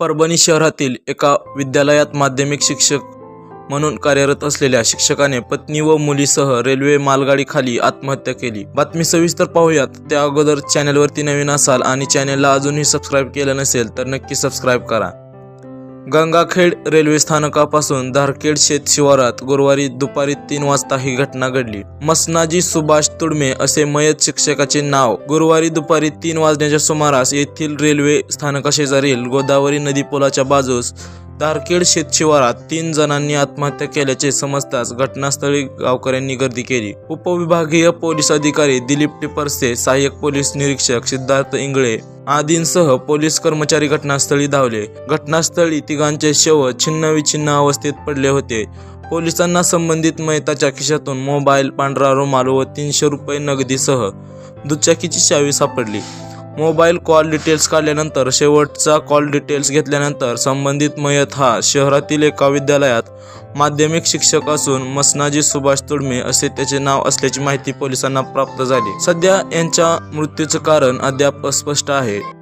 परभणी शहरातील एका विद्यालयात माध्यमिक शिक्षक म्हणून कार्यरत असलेल्या शिक्षकाने पत्नी व मुलीसह रेल्वे मालगाडीखाली आत्महत्या केली. बातमी सविस्तर पाहूयात. त्या अगोदर चॅनलवरती नवीन असाल आणि चॅनलला अजूनही सबस्क्राईब केलं नसेल तर नक्की सबस्क्राईब करा. गंगाखेड रेल्वे स्थानकापासून धारखेड शेत शिवारात गुरुवारी दुपारी तीन वाजता ही घटना घडली. मसनाजी सुभाष तुडमे असे मयत शिक्षकाचे नाव गुरुवारी दुपारी तीन वाजण्याच्या सुमारास येथील रेल्वे स्थानकाशेजारील गोदावरी नदी पुलाच्या बाजूस धारखेड शेत शिवारात तीन जणांनी आत्महत्या केल्याचे समजताच घटनास्थळी गावकऱ्यांनी गर्दी केली. उपविभागीय पोलीस अधिकारी दिलीप टिपरसे सहाय्यक पोलीस निरीक्षक सिद्धार्थ इंगळे आदींसह पोलीस कर्मचारी घटनास्थळी धावले. घटनास्थळी तिघांचे शव छिन्नविछिन्न अवस्थेत पडले होते. पोलिसांना संबंधित मयताच्या खिशातून मोबाईल पांढरा रुमाल व तीनशे रुपये नगदीसह दुचाकीची चावी सापडली. मोबाईल कॉल डिटेल्स काढल्यानंतर शेवटचा कॉल डिटेल्स घेतल्यानंतर संबंधित मयत हा शहरातील एका विद्यालयात माध्यमिक शिक्षक असून मसनाजी सुभाष तुडमे असे त्याचे नाव असल्याची माहिती पोलिसांना प्राप्त झाली. सध्या यांच्या मृत्यूचं कारण अद्याप अस्पष्ट आहे.